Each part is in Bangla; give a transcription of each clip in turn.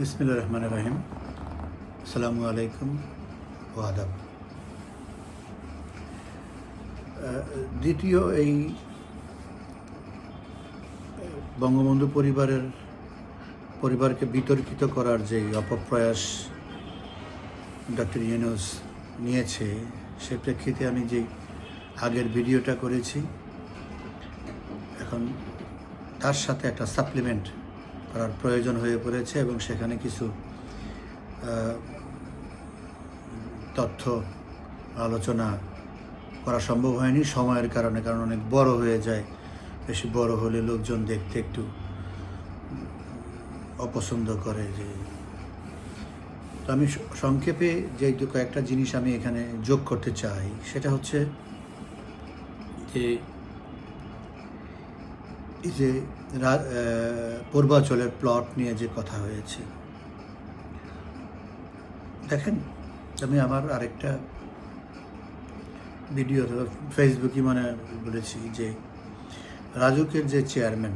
বিসমিল্লা রহমান রাহিম। আসসালামু আলাইকুম ও আদাব। দ্বিতীয় এই বঙ্গবন্ধু পরিবারের, পরিবারকে বিতর্কিত করার যে অপপ্রয়াস ডক্টর ইউনুস নিয়েছে, সে প্রেক্ষিতে আমি যে আগের ভিডিওটা করেছি, এখন তার সাথে একটা সাপ্লিমেন্ট করার প্রয়োজন হয়ে পড়েছে এবং সেখানে কিছু তথ্য, আলোচনা করা সম্ভব হয়নি সময়ের কারণে, কারণ অনেক বড় হয়ে যায়। বেশি বড় হলে লোকজন দেখতে একটু অপছন্দ করে যে। তো আমি সংক্ষেপে যে কয়েকটা জিনিস আমি এখানে যোগ করতে চাই, সেটা হচ্ছে যে যে রা- আহ, প্লট নিয়ে যে কথা হয়েছে। দেখেন আমি আমার আরেকটা ভিডিও ফেসবুকে মানে বলেছি যে রাজুকের যে চেয়ারম্যান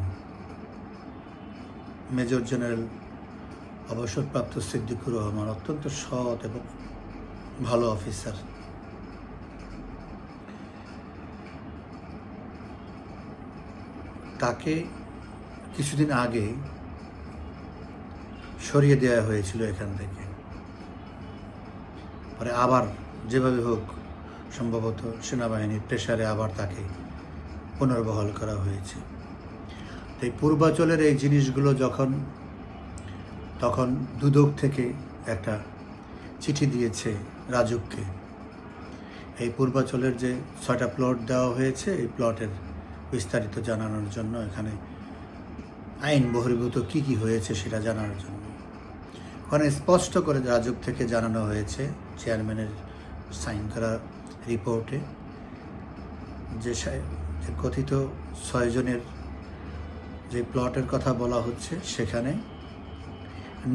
মেজর জেনারেল অবসরপ্রাপ্ত সিদ্দিকুর রহমান অত্যন্ত সৎ এবং ভালো অফিসার তাকে কিছুদিন আগে সরিয়ে দেওয়া হয়েছিল এখান থেকে। পরে আবার যেভাবে হোক সম্ভবত সেনাবাহিনীর প্রেশারে আবার তাকে পুনর্বহাল করা হয়েছে। তো এই পূর্বাচলের এই জিনিসগুলো যখন, তখন দুদক থেকে একটা চিঠি দিয়েছে রাজুককে। এই পূর্বাচলের যে ছয়টা প্লট দেওয়া হয়েছে, এই প্লটের বিস্তারিত জানানোর জন্য এখানে আইন বহির্ভূত কি কি হয়েছে সেটা জানার জন্য। ওখানে স্পষ্ট করে রাজুক থেকে জানানো হয়েছে, চেয়ারম্যানের সাইন করা রিপোর্টে যে কথিত ছয়জনের যে প্লটের কথা বলা হচ্ছে সেখানে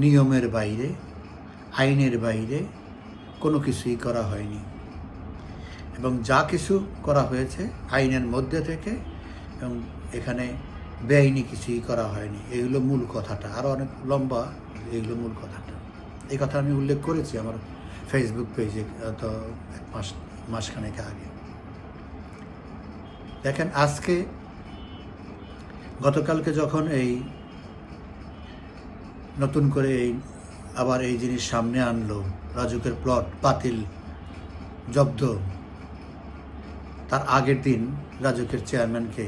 নিয়মের বাইরে, আইনের বাইরে কোনো কিছুই করা হয়নি। এবং যা কিছু করা হয়েছে আইনের মধ্যে থেকে এবং এখানে বেআইনি কিছুই করা হয়নি। এগুলো মূল কথাটা। আরও অনেক লম্বা, এগুলো মূল কথাটা। এই কথা আমি উল্লেখ করেছি আমার ফেসবুক পেজে তো এক মাস, মাসখানেক আগে। দেখেন, আজকে গতকালকে যখন এই নতুন করে এই আবার এই জিনিস সামনে আনলো, রাজুকের প্লট বাতিল, জব্দ, তার আগের দিন রাজুকের চেয়ারম্যানকে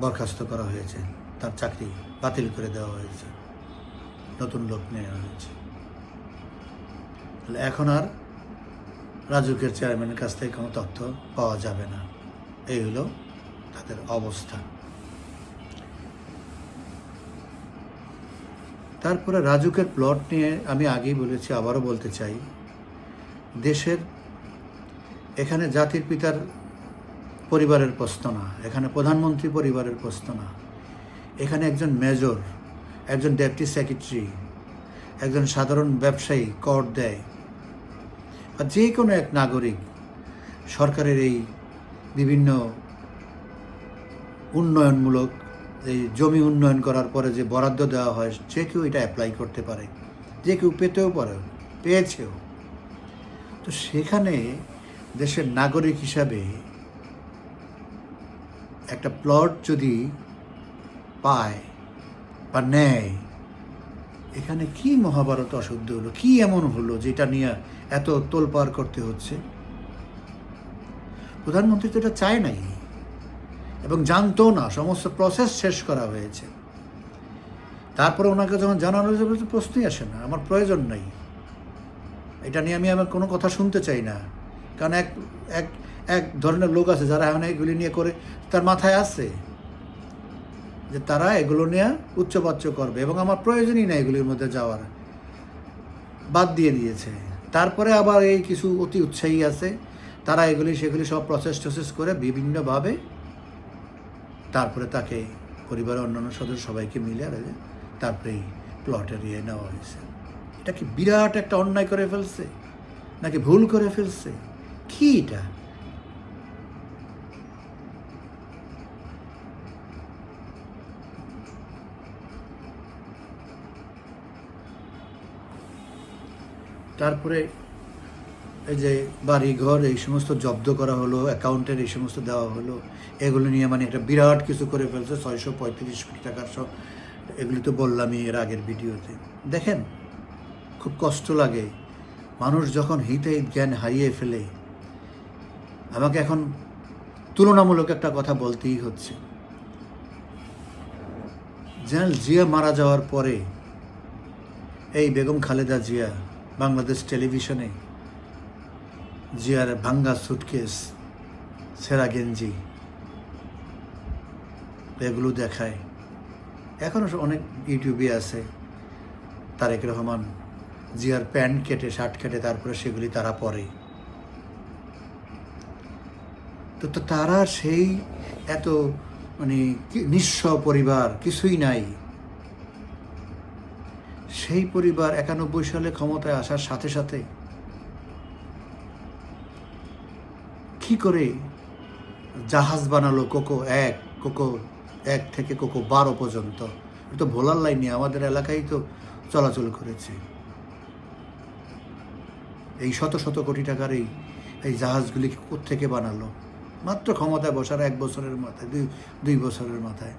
বরখাস্ত করা হয়েছে। তার চাকরি বাতিল করে দেওয়া হয়েছে। নতুন লোক নেওয়া হয়েছে। তাহলে এখন আর রাজুকের চেয়ারম্যানের কাছ থেকে কোনো তথ্য পাওয়া যাবে না। এই হলো তাদের অবস্থা। তারপরে রাজুকের প্লট নিয়ে আমি আগেই বলেছি, আবারও বলতে চাই। দেশের এখানে জাতির পিতার পরিবারের প্রশ্ন না, এখানে প্রধানমন্ত্রী পরিবারের প্রশ্ন না। এখানে একজন মেজর, একজন ডেপুটি সেক্রেটারি, একজন সাধারণ ব্যবসায়ী কর দেয়। বা যে কোনো এক নাগরিক সরকারের এই বিভিন্ন উন্নয়নমূলক, এই জমি উন্নয়ন করার পরে যে বরাদ্দ দেওয়া হয়, যে কেউ এটা অ্যাপ্লাই করতে পারে। যে কেউ পেতেও পারে, পেয়েছেও। তো সেখানে দেশের নাগরিক হিসাবে একটা প্লট যদি পায় বা নেয়, এখানে কি মহাভারত অশুদ্ধ হলো? কি এমন হলো যেটা নিয়ে এত তোলপাড় করতে হচ্ছে? প্রধানমন্ত্রী তো এটা চায় নাই এবং জানতো না, সমস্ত প্রসেস শেষ করা হয়েছে। তারপরে ওনাকে যখন জানানো যাবে তো প্রশ্নই আসে না, আমার প্রয়োজন নাই। এটা নিয়ে আমি আমার কোনো কথা শুনতে চাই না। কারণ এক এক এক ধরনের লোক আছে যারা এখন এগুলি নিয়ে করে, তার মাথায় আছে যে তারা এগুলো নিয়ে উচ্চবাচ্য করবে এবং আমার প্রয়োজনই নাই এগুলির মধ্যে যাওয়ার। বাদ দিয়ে দিয়েছে। তারপরে আবার এই কিছু অতি উৎসাহী আছে, তারা এগুলি, সেগুলি সব প্রসেস টসেস করে বিভিন্নভাবে তারপরে তাকে পরিবারের অন্যান্য সদস্য সবাইকে মিলে আর তারপরে এই প্লটের ইয়ে নেওয়া হয়েছে। এটা কি বিরাট একটা অন্যায় করে ফেলছে? নাকি ভুল করে ফেলছে? কি এটা? তারপরে এই যে বাড়ি ঘর এই সমস্ত জব্দ করা হলো, অ্যাকাউন্টের এই সমস্ত দেওয়া হলো, এগুলো নিয়ে মানে একটা বিরাট কিছু করে ফেলছে, ছয়শো পঁয়ত্রিশ কোটি টাকার সব, এগুলি তো বললামই এর আগের ভিডিওতে। দেখেন, খুব কষ্ট লাগে। মানুষ যখন হিতে জ্ঞান হারিয়ে ফেলে, আমাকে এখন তুলনামূলক একটা কথা বলতেই হচ্ছে। জেনারেল জিয়া মারা যাওয়ার পরে, এই বেগম খালেদা জিয়া বাংলাদেশ টেলিভিশনে জিয়ার ভাঙ্গা সুটকেস, সেরা গেঞ্জি এগুলো দেখায়। এখনও অনেক ইউটিউবে আছে, তারেক রহমান। জিয়ার প্যান্ট কেটে, শার্ট কেটে, তারপরে সেগুলি তারা পরে। তো তারা সেই এত মানে নিঃস্ব পরিবার, কিছুই নাই। সেই পরিবার একানব্বই সালে ক্ষমতায় আসার সাথে সাথে কি করে জাহাজ বানালো কোকো এক কোকো এক থেকে কোকো বারো পর্যন্ত? তো ভোলার লাইনে আমাদের এলাকায় তো চলাচল করেছে। এই শত শত কোটি টাকার এই এই জাহাজগুলি থেকে বানালো? মাত্র ক্ষমতায় বসার এক বছরের মাথায়, দুই দুই বছরের মাথায়।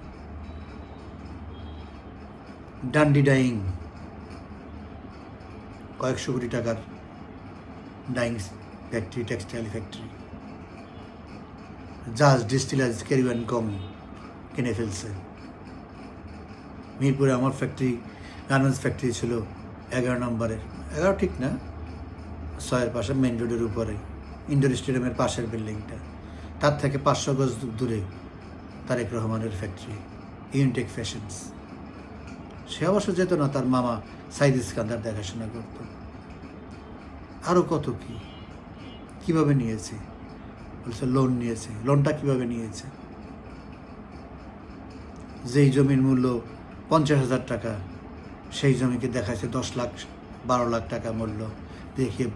ডান্ডি ডাইং কয়েকশো কোটি টাকার ডাইং ফ্যাক্টরি টেক্সটাইল ফ্যাক্টরি জাহাজ ডিস্টিলার্স ক্যারিওয়ান কম কিনে ফেলছে। মিরপুরে আমার ফ্যাক্টরি গার্মেন্টস ফ্যাক্টরি ছিল এগারো নম্বরের। এগারো ঠিক না? ছয়ের পাশে মেন রোডের উপরে। ইন্ডোর স্টেডিয়ামের পাশের বিল্ডিংটা তার থেকে পাঁচশো গজ দূরে তারেক রহমানের ফ্যাক্টরি ইউনটেক ফ্যাশনস সে অবশ্য যেত না, তার মামা সাইদ ইস্কান্দার দেখাশোনা করত। আরও কত কি? কীভাবে নিয়েছে? বলছে লোন নিয়েছে। লোনটা কীভাবে নিয়েছে? যেই জমির মূল্য পঞ্চাশ হাজার টাকা, সেই জমিকে দেখাচ্ছে দশ লাখ, বারো লাখ টাকা মূল্য। দেখিয়ে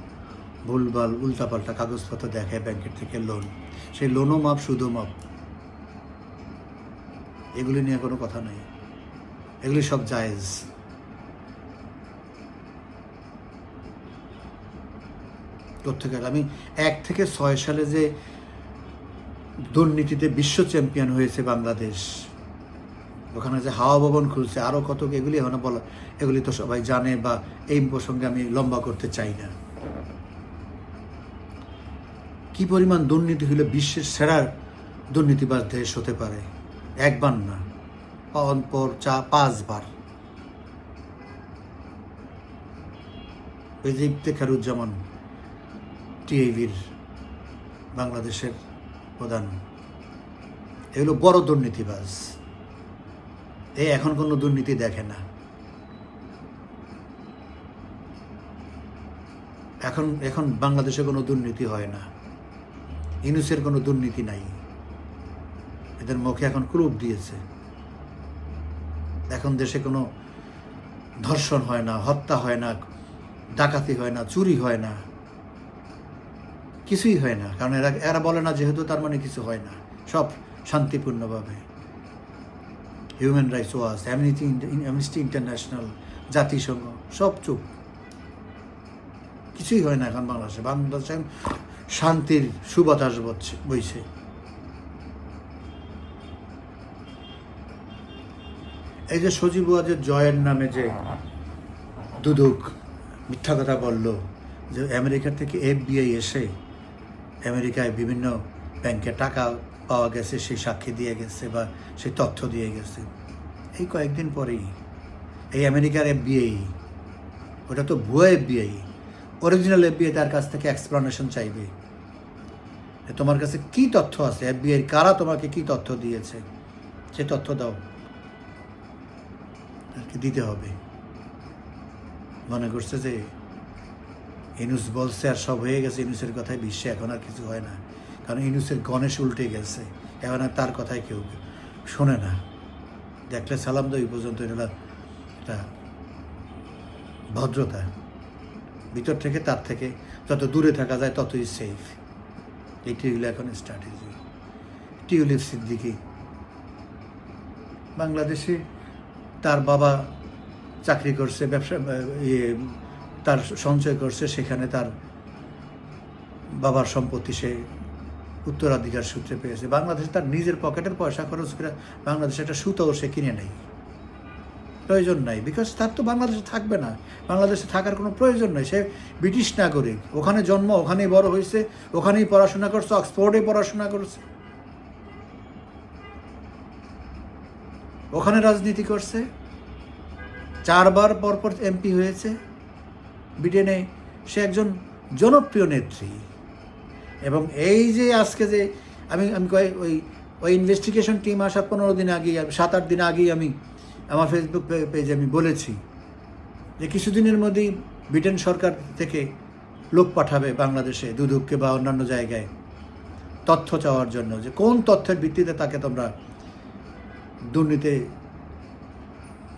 ভুলভাল উল্টাপাল্টা কাগজপত্র দেখায় ব্যাংকের থেকে লোন সেই লোনও মাপ সুদও মাপ। এগুলি নিয়ে কোনো কথা নেই। এগুলি সব জায়েজ। কোথেকে আমি এক থেকে ছয় সালে যে দুর্নীতিতে বিশ্ব চ্যাম্পিয়ন হয়েছে বাংলাদেশ, ওখানে যে হাওয়া ভবন খুলছে আরও কত এগুলি এখন বলা, এগুলি তো সবাই জানে বা এই প্রসঙ্গে আমি লম্বা করতে চাই না। কি পরিমাণ দুর্নীতি হলে বিশ্বের সেরার দুর্নীতিবাজ দেশ হতে পারে? একবার না। পর চা পাঁচবার। ওই যে ইফতেখারুজ্জামান টিআইবির বাংলাদেশের প্রধান। এগুলো বড় দুর্নীতিবাজ। এই এখন কোনো দুর্নীতি দেখে না। এখন এখন বাংলাদেশে কোনো দুর্নীতি হয় না। ইনুসের কোনো দুর্নীতি নাই। এদের মুখে এখন ক্রুপ দিয়েছে। এখন দেশে কোনো ধর্ষণ হয় না, হত্যা হয় না, ডাকাতি হয় না, চুরি হয় না, কিছুই হয় না। কারণ এরা এরা বলে না যেহেতু তার মানে কিছু হয় না। সব শান্তিপূর্ণভাবে। Human Rights Watch Amnesty Amnesty International জাতিসংঘ, সব চুপ। কিছুই হয় না এখন বাংলাদেশে। বাংলাদেশে শান্তির সুবাতাস বইছে। এই যে সজীব ওয়াজের জয়ের নামে যে দুদুক মিথ্যা কথা বলল, যে আমেরিকা থেকে এফবিআই এসে আমেরিকায় বিভিন্ন ব্যাংকে টাকা পাওয়া গেছে, সেই সাক্ষী দিয়ে গেছে বা সেই তথ্য দিয়ে গেছে। এই কয়েকদিন পরেই এই আমেরিকার এফবিআই, ওটা তো ভুয়া এফবিআই অরিজিনাল এফবিআই তার কাছ থেকে এক্সপ্লানেশন চাইবে। যে তোমার কাছে কি তথ্য আছে? এফবিআই কারা তোমাকে কি তথ্য দিয়েছে? সে তথ্য দাও। তাকে দিতে হবে। মনে করছে যে ইনুস বলছে আর সব হয়ে গেছে, ইনুসের কথায় বিশ্বে এখন আর কিছু হয় না। কারণ ইনুসের গণেশ উল্টে গেছে, এখন আর তার কথায় কেউ শোনে না। দেখলে সালাম দেয় পর্যন্ত, এটা একটা ভদ্রতা। ভিতর থেকে, তার থেকে যত দূরে থাকা যায় ততই সেফ এটি হলো এখন স্ট্র্যাটেজি টিউলিপ সিদ্দিকি, বাংলাদেশে তার বাবা চাকরি করছে, ব্যবসা ইয়ে তার সঞ্চয় করছে, সেখানে তার বাবার সম্পত্তি সে উত্তরাধিকার সূত্রে পেয়েছে। বাংলাদেশে তার নিজের পকেটের পয়সা খরচ করে বাংলাদেশে একটা সুতাও সে কিনে নেই। প্রয়োজন নাই বিকজ তার তো বাংলাদেশে থাকবে না। বাংলাদেশে থাকার কোনো প্রয়োজন নেই। সে ব্রিটিশ নাগরিক, ওখানে জন্ম, ওখানেই বড় হয়েছে, ওখানেই পড়াশোনা করছে, অক্সফোর্ডে পড়াশোনা করছে। ওখানে রাজনীতি করছে। চারবার পরপর এমপি হয়েছে। ব্রিটেনে সে একজন জনপ্রিয় নেত্রী। এবং এই যে আজকে যে আমি আমি কয়, ওই ওই ইনভেস্টিগেশন টিম আসার পনেরো দিন আগেই সাত আট দিন আগেই আমি আমার ফেসবুক পেজে আমি বলেছি যে কিছুদিনের মধ্যেই ব্রিটেন সরকার থেকে লোক পাঠাবে বাংলাদেশে দুদুককে বা অন্যান্য জায়গায় তথ্য চাওয়ার জন্য। যে কোন তথ্যের ভিত্তিতে তাকে তোমরা দুর্নীতি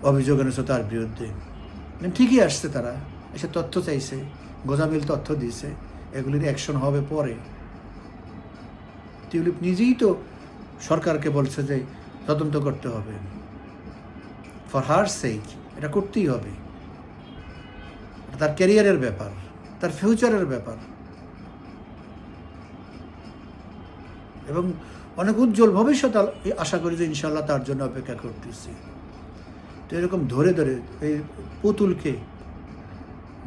অভিযোগ এনেছো তার বিরুদ্ধে। মানে ঠিকই আসছে তারা। এসে তথ্য চাইছে, গোজামিল তথ্য দিয়েছে, এগুলির অ্যাকশন হবে পরে। টিউলিপ নিজেই তো সরকারকে বলছে যে তদন্ত করতে হবে। ফর হার সেইক এটা করতেই হবে। তার ক্যারিয়ারের ব্যাপার, তার ফিউচারের ব্যাপার। এবং অনেক উজ্জ্বল ভবিষ্যৎ আশা করি যে ইনশাল্লাহ তার জন্য অপেক্ষা করতেছি। তো এরকম ধরে ধরে এই পুতুলকে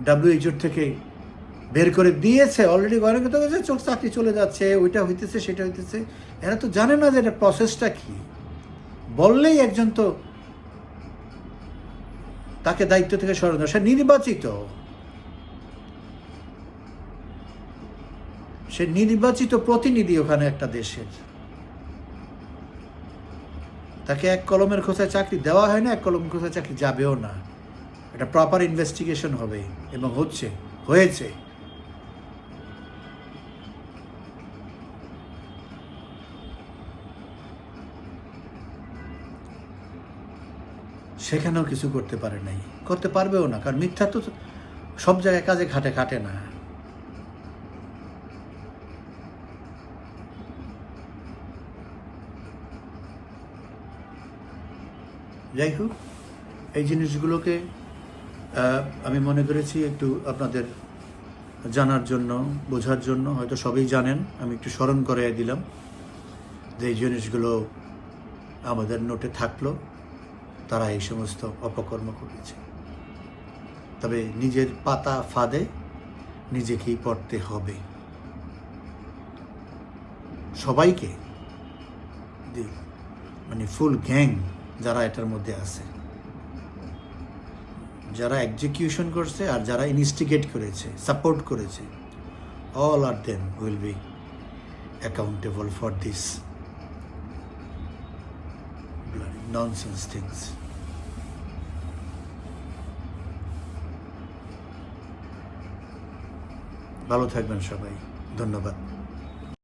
ডাব্লিউএইচওর থেকে বের করে দিয়েছে অলরেডি অনেকে তো চোখ চাকরি চলে যাচ্ছে, ওইটা হইতেছে, সেটা হইতেছে। এরা তো জানে না যে এটা প্রসেসটা কি। বললেই একজন তো তাকে দায়িত্ব থেকে সরানো সে নির্বাচিত। সে নির্বাচিত প্রতিনিধি ওখানে একটা দেশের। তাকে এক কলমের খোঁচায় চাকরি দেওয়া হয় না, এক কলম খোঁচায় চাকরি যাবেও না। এটা প্রপার ইনভেস্টিগেশন হবে এবং হচ্ছে, হয়েছে। সেখানেও কিছু করতে পারে নাই। করতে পারবেও না, কারণ মিথ্যা তো সব জায়গায় কাজে খাটে খাটে না। যাই হোক এই জিনিসগুলোকে আমি মনে করেছি একটু আপনাদের জানার জন্য, বোঝার জন্য, হয়তো সবই জানেন, আমি একটু স্মরণ করাই দিলাম যে এই জিনিসগুলো আমাদের নোটে থাকল, তারা এই সমস্ত অপকর্ম করেছে। তবে নিজের পাতা ফাঁদে নিজেকেই পড়তে হবে। সবাইকে মানে ফুল গ্যাং যারা এটার মধ্যে আছে। যারা এক্সিকিউশন করছে আর যারা ইনস্টিগেট করেছে সাপোর্ট করেছে all are them will be accountable for this nonsense things ভালো থাকবেন সবাই। ধন্যবাদ।